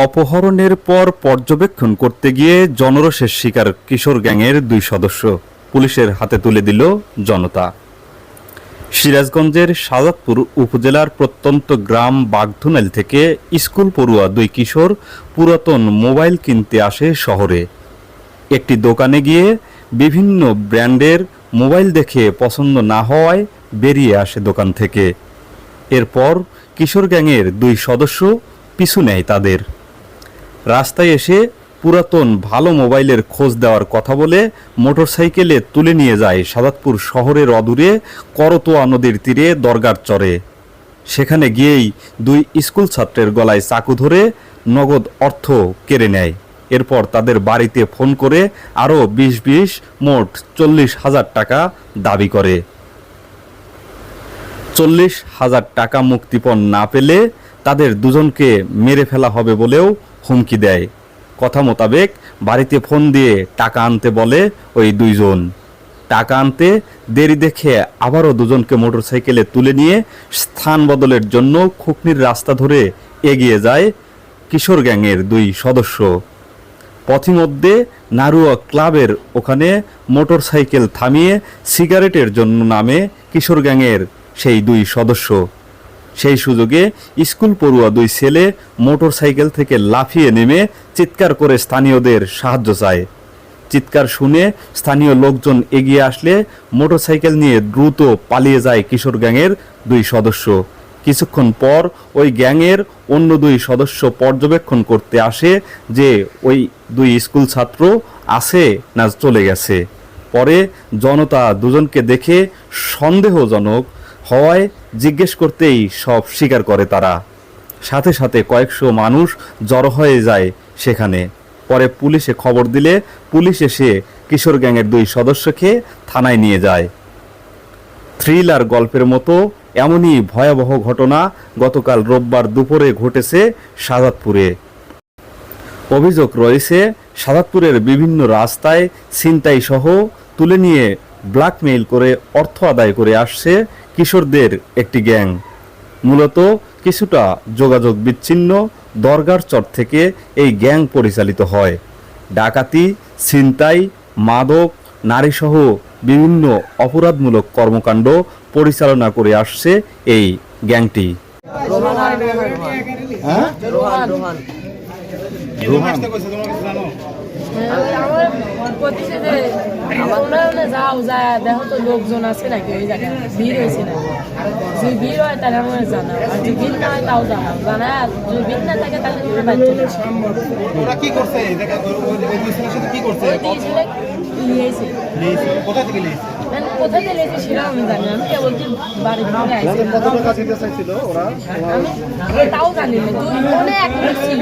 অপহরণের পর পর্যবেক্ষণ করতে গিয়ে জনরোষের শিকার কিশোর গ্যাংয়ের দুই সদস্য, পুলিশের হাতে তুলে দিল জনতা। সিরাজগঞ্জের সাজাদপুর উপজেলার প্রত্যন্ত গ্রাম বাগধুনাইল থেকে স্কুল পড়ুয়া দুই কিশোর পুরাতন মোবাইল কিনতে আসে শহরে। একটি দোকানে গিয়ে বিভিন্ন ব্র্যান্ডের মোবাইল দেখে পছন্দ না হওয়ায় বেরিয়ে আসে দোকান থেকে। এরপর কিশোর গ্যাংয়ের দুই সদস্য পিছু নেয় তাদের। রাস্তায় এসে পুরাতন ভালো মোবাইলের খোঁজ দেওয়ার কথা বলে মোটরসাইকেলে তুলে নিয়ে যায় সাদাতপুর শহরের অদূরে করতোয়া নদীর তীরে দরগার চরে। সেখানে গিয়েই দুই স্কুল ছাত্রের গলায় চাকু ধরে নগদ অর্থ কেড়ে নেয়। এরপর তাদের বাড়িতে ফোন করে আরও বিশ বিশ, মোট চল্লিশ হাজার টাকা দাবি করে। চল্লিশ হাজার টাকা মুক্তিপণ না পেলে তাদের দুজনকে মেরে ফেলা হবে বলেও হুমকি দেয়। কথা মোতাবেক বাড়িতে ফোন দিয়ে টাকা আনতে বলে ওই দুইজন। টাকা আনতে দেরি দেখে আবারও দুজনকে মোটরসাইকেলে তুলে নিয়ে স্থান বদলের জন্য খুকনির রাস্তা ধরে এগিয়ে যায় কিশোর গ্যাংয়ের দুই সদস্য। পথিমধ্যে নারুয়া ক্লাবের ওখানে মোটরসাইকেল থামিয়ে সিগারেটের জন্য নামে কিশোর গ্যাংয়ের সেই দুই সদস্য। সেই সুযোগে স্কুল পড়ুয়া দুই ছেলে মোটরসাইকেল থেকে লাফিয়ে নেমে চিৎকার করে স্থানীয়দের সাহায্য চায়। চিৎকার শুনে স্থানীয় লোকজন এগিয়ে আসলে মোটরসাইকেল নিয়ে দ্রুত পালিয়ে যায় কিশোর গ্যাংয়ের দুই সদস্য। কিছুক্ষণ পর ওই গ্যাংয়ের অন্য দুই সদস্য পর্যবেক্ষণ করতে আসে যে ওই দুই স্কুল ছাত্র আছে না চলে গেছে। পরে জনতা দুজনকে দেখে সন্দেহজনক হওয়ায় জিজ্ঞেস করতেই সব স্বীকার করে তারা। সাথে সাথে কয়েকশো মানুষ জড়ো হয়ে যায় সেখানে। পরে পুলিশে খবর দিলে পুলিশ এসে কিশোর গ্যাংয়ের দুই সদস্যকে থানায় নিয়ে যায়। থ্রিলার গল্পের মতো এমনই ভয়াবহ ঘটনা গতকাল রোববার দুপুরে ঘটেছে সাজাদপুরে অভিযোগ রয়েছে, সাদাতপুরের বিভিন্ন রাস্তায় ছিনতাই সহ তুলে নিয়ে ব্ল্যাকমেইল করে অর্থ আদায় করে আসছে কিশোরদের একটি গ্যাং। মূলত কিছুটা যোগাযোগ বিচ্ছিন্ন দরগার চর থেকে এই গ্যাং পরিচালিত হয়। ডাকাতি ছিনতাই মাদক নারীসহ বিভিন্ন অপরাধমূলক কর্মকাণ্ড পরিচালনা করে আসছে এই গ্যাংটি। হ্যাঁ? রোহান রোহান রোহান আমার আমরা হলে যাও যায় দেখো তো লোকজন আছে নাকি ওই জায়গায় ভিড় হয়েছে না যদি ভিড় হয় তাহলে আমার জানা আর যদি ভিড় না হয় তাও জানা জানা যদি ভিড় না থাকে তাহলে তোমরা বাড়ি চলে ওরা কি করছে? এই জায়গায় সাথে কি করছে নিয়েছে। কোথা থেকে লিয়েছে মানে থেকে নিয়েছে আমি জানি আমি কেবল কি বাড়ি থেকে আইছি কত টাকা দিতে চাইছিল ওরা? তাও জানি না। দুই ফোনে এক ছিল।